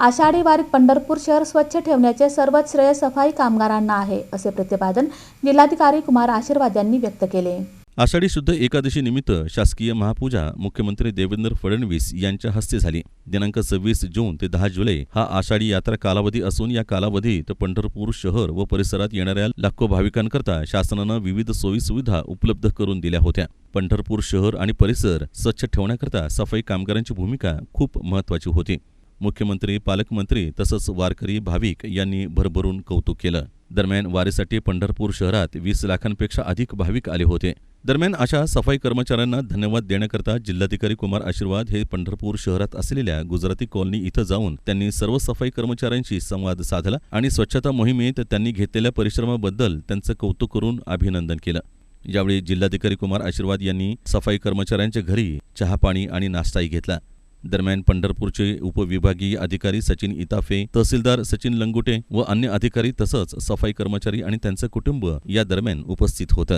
आषाढी वारीत पंढरपूर शहर स्वच्छ ठेवण्याचे सर्वच श्रेय सफाई कामगारांना आहे असे प्रतिपादन जिल्हाधिकारी कुमार आशीर्वाद यांनी व्यक्त केले. आषाढी शुद्ध एकादशी निमित्त शासकीय महापूजा मुख्यमंत्री देवेंद्र फडणवीस यांच्या हस्ते झाली. दिनांक सव्वीस जून ते दहा जुलै हा आषाढी यात्रा कालावधी असून या कालावधीत पंढरपूर शहर व परिसरात येणाऱ्या लाखो भाविकांकरता शासनानं विविध सोयी सुविधा उपलब्ध करून दिल्या होत्या. पंढरपूर शहर आणि परिसर स्वच्छ ठेवण्याकरता सफाई कामगारांची भूमिका खूप महत्वाची होती. मुख्यमंत्री पालकमंत्री तसंच वारकरी भाविक यांनी भरभरून कौतुक केलं. दरम्यान वारीसाठी पंढरपूर शहरात वीस लाखांपेक्षा अधिक भाविक आले होते. दरम्यान अशा सफाई कर्मचाऱ्यांना धन्यवाद देण्याकरता जिल्हाधिकारी कुमार आशीर्वाद हे पंढरपूर शहरात असलेल्या गुजराती कॉलनी इथं जाऊन त्यांनी सर्व सफाई कर्मचाऱ्यांशी संवाद साधला आणि स्वच्छता मोहिमेत त्यांनी घेतलेल्या परिश्रमाबद्दल त्यांचं कौतुक करून अभिनंदन केलं. यावेळी जिल्हाधिकारी कुमार आशीर्वाद यांनी सफाई कर्मचाऱ्यांच्या घरी चहापाणी आणि नाश्ताही घेतला. दरम्यान पंढरपूरचे उपविभागीय अधिकारी सचिन इताफे तहसीलदार सचिन लंगुटे व अन्य अधिकारी तसंच सफाई कर्मचारी आणि त्यांचं कुटुंब या दरम्यान उपस्थित होतं.